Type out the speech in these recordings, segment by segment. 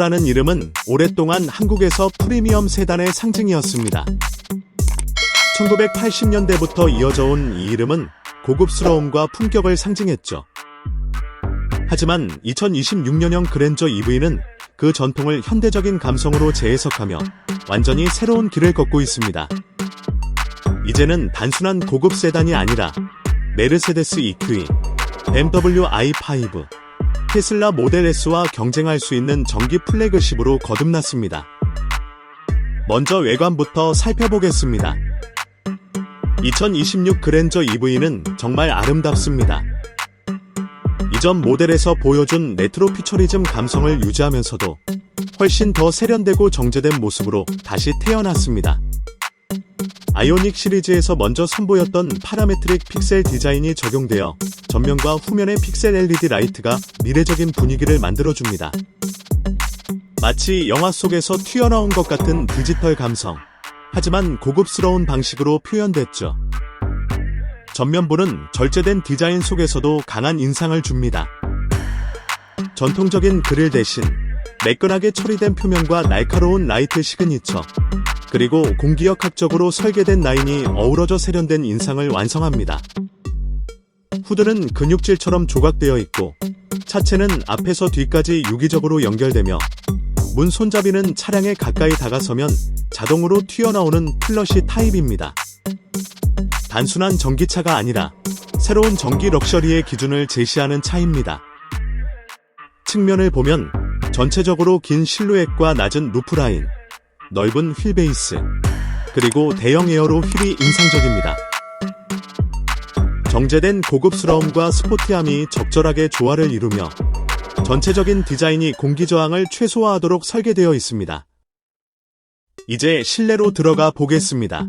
라는 이름은 오랫동안 한국에서 프리미엄 세단의 상징이었습니다. 1980년대부터 이어져 온 이 이름은 고급스러움과 품격을 상징했죠. 하지만 2026년형 그랜저 EV는 그 전통을 현대적인 감성으로 재해석하며 완전히 새로운 길을 걷고 있습니다. 이제는 단순한 고급 세단이 아니라 메르세데스 EQE, BMW i5, 테슬라 모델 S와 경쟁할 수 있는 전기 플래그십으로 거듭났습니다. 먼저 외관부터 살펴보겠습니다. 2026 그랜저 EV는 정말 아름답습니다. 이전 모델에서 보여준 레트로 피처리즘 감성을 유지하면서도 훨씬 더 세련되고 정제된 모습으로 다시 태어났습니다. 아이오닉 시리즈에서 먼저 선보였던 파라메트릭 픽셀 디자인이 적용되어 전면과 후면의 픽셀 LED 라이트가 미래적인 분위기를 만들어줍니다. 마치 영화 속에서 튀어나온 것 같은 디지털 감성. 하지만 고급스러운 방식으로 표현됐죠. 전면부는 절제된 디자인 속에서도 강한 인상을 줍니다. 전통적인 그릴 대신 매끈하게 처리된 표면과 날카로운 라이트 시그니처, 그리고 공기역학적으로 설계된 라인이 어우러져 세련된 인상을 완성합니다. 후드는 근육질처럼 조각되어 있고, 차체는 앞에서 뒤까지 유기적으로 연결되며, 문 손잡이는 차량에 가까이 다가서면 자동으로 튀어나오는 플러시 타입입니다. 단순한 전기차가 아니라 새로운 전기 럭셔리의 기준을 제시하는 차입니다. 측면을 보면 전체적으로 긴 실루엣과 낮은 루프라인, 넓은 휠 베이스, 그리고 대형 에어로 휠이 인상적입니다. 정제된 고급스러움과 스포티함이 적절하게 조화를 이루며 전체적인 디자인이 공기 저항을 최소화하도록 설계되어 있습니다. 이제 실내로 들어가 보겠습니다.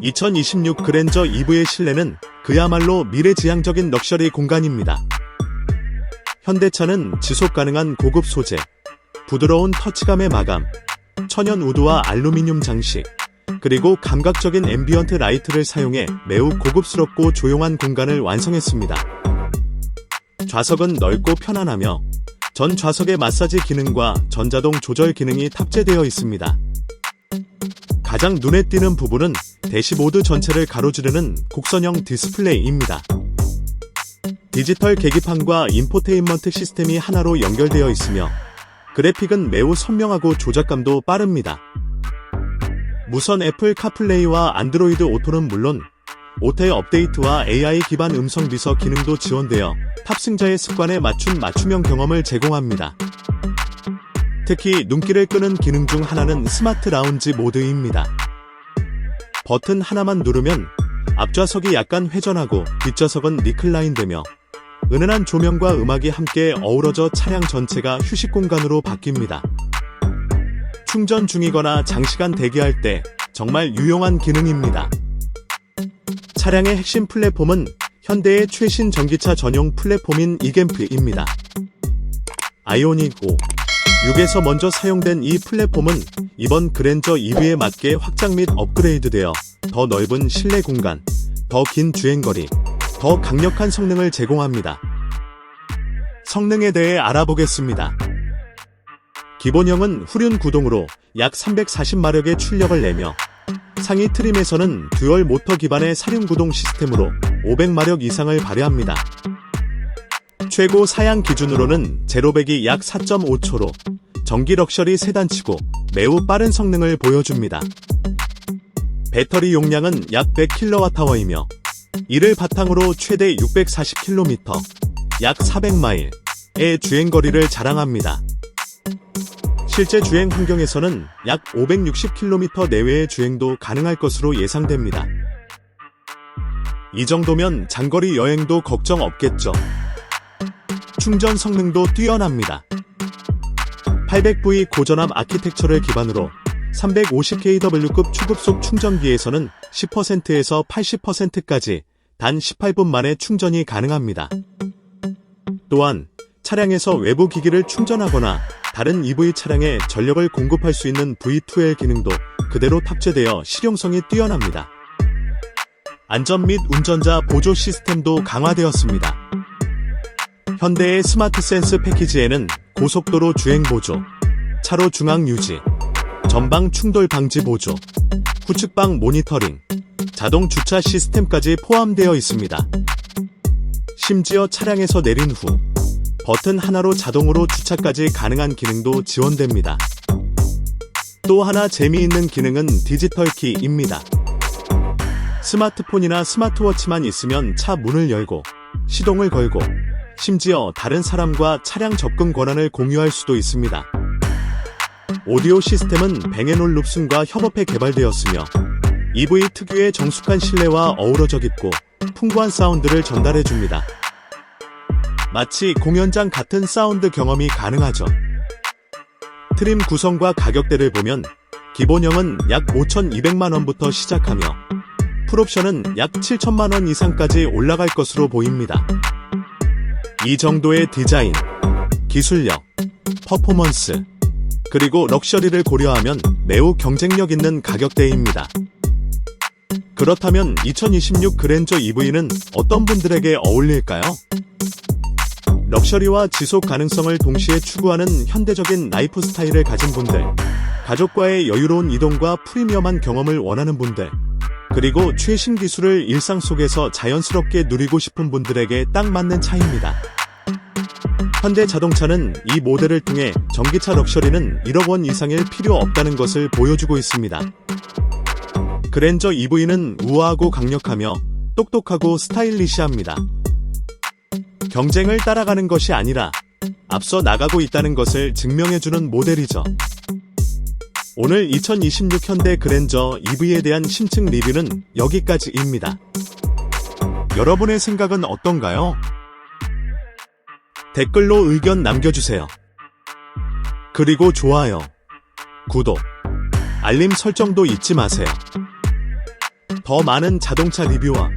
2026 그랜저 EV의 실내는 그야말로 미래지향적인 럭셔리 공간입니다. 현대차는 지속 가능한 고급 소재, 부드러운 터치감의 마감, 천연 우드와 알루미늄 장식, 그리고 감각적인 앰비언트 라이트를 사용해 매우 고급스럽고 조용한 공간을 완성했습니다. 좌석은 넓고 편안하며 전 좌석의 마사지 기능과 전자동 조절 기능이 탑재되어 있습니다. 가장 눈에 띄는 부분은 대시보드 전체를 가로지르는 곡선형 디스플레이입니다. 디지털 계기판과 인포테인먼트 시스템이 하나로 연결되어 있으며 그래픽은 매우 선명하고 조작감도 빠릅니다. 무선 애플 카플레이와 안드로이드 오토는 물론 오토의 업데이트와 AI 기반 음성 비서 기능도 지원되어 탑승자의 습관에 맞춘 맞춤형 경험을 제공합니다. 특히 눈길을 끄는 기능 중 하나는 스마트 라운지 모드입니다. 버튼 하나만 누르면 앞좌석이 약간 회전하고 뒷좌석은 리클라인 되며 은은한 조명과 음악이 함께 어우러져 차량 전체가 휴식 공간으로 바뀝니다. 충전 중이거나 장시간 대기할 때 정말 유용한 기능입니다. 차량의 핵심 플랫폼은 현대의 최신 전기차 전용 플랫폼인 이겜프입니다. 아이오닉 5, 6에서 먼저 사용된 이 플랫폼은 이번 그랜저 2위에 맞게 확장 및 업그레이드되어 더 넓은 실내 공간, 더 긴 주행거리, 더 강력한 성능을 제공합니다. 성능에 대해 알아보겠습니다. 기본형은 후륜 구동으로 약 340마력의 출력을 내며 상위 트림에서는 듀얼 모터 기반의 사륜 구동 시스템으로 500마력 이상을 발휘합니다. 최고 사양 기준으로는 제로백이 약 4.5초로 전기 럭셔리 세단치고 매우 빠른 성능을 보여줍니다. 배터리 용량은 약 100kWh이며 이를 바탕으로 최대 640km, 약 400마일의 주행거리를 자랑합니다. 실제 주행 환경에서는 약 560km 내외의 주행도 가능할 것으로 예상됩니다. 이 정도면 장거리 여행도 걱정 없겠죠. 충전 성능도 뛰어납니다. 800V 고전압 아키텍처를 기반으로 350kW급 추급속 충전기에서는 10%에서 80%까지 단 18분 만에 충전이 가능합니다. 또한 차량에서 외부 기기를 충전하거나 다른 EV 차량에 전력을 공급할 수 있는 V2L 기능도 그대로 탑재되어 실용성이 뛰어납니다. 안전 및 운전자 보조 시스템도 강화되었습니다. 현대의 스마트 센스 패키지에는 고속도로 주행 보조, 차로 중앙 유지, 전방 충돌 방지 보조, 후측방 모니터링, 자동 주차 시스템까지 포함되어 있습니다. 심지어 차량에서 내린 후 버튼 하나로 자동으로 주차까지 가능한 기능도 지원됩니다. 또 하나 재미있는 기능은 디지털 키입니다. 스마트폰이나 스마트워치만 있으면 차 문을 열고 시동을 걸고 심지어 다른 사람과 차량 접근 권한을 공유할 수도 있습니다. 오디오 시스템은 뱅앤올 룹슨과 협업해 개발되었으며 EV 특유의 정숙한 실내와 어우러져 있고 풍부한 사운드를 전달해 줍니다. 마치 공연장 같은 사운드 경험이 가능하죠. 트림 구성과 가격대를 보면 기본형은 약 5,200만원부터 시작하며 풀옵션은 약 7천만원 이상까지 올라갈 것으로 보입니다. 이 정도의 디자인, 기술력, 퍼포먼스, 그리고 럭셔리를 고려하면 매우 경쟁력 있는 가격대입니다. 그렇다면 2026 그랜저 EV는 어떤 분들에게 어울릴까요? 럭셔리와 지속 가능성을 동시에 추구하는 현대적인 라이프 스타일을 가진 분들, 가족과의 여유로운 이동과 프리미엄한 경험을 원하는 분들, 그리고 최신 기술을 일상 속에서 자연스럽게 누리고 싶은 분들에게 딱 맞는 차입니다. 현대 자동차는 이 모델을 통해 전기차 럭셔리는 1억 원 이상일 필요 없다는 것을 보여주고 있습니다. 그랜저 EV는 우아하고 강력하며 똑똑하고 스타일리시합니다. 경쟁을 따라가는 것이 아니라 앞서 나가고 있다는 것을 증명해주는 모델이죠. 오늘 2026 현대 그랜저 EV에 대한 심층 리뷰는 여기까지입니다. 여러분의 생각은 어떤가요? 댓글로 의견 남겨주세요. 그리고 좋아요, 구독, 알림 설정도 잊지 마세요. 더 많은 자동차 리뷰와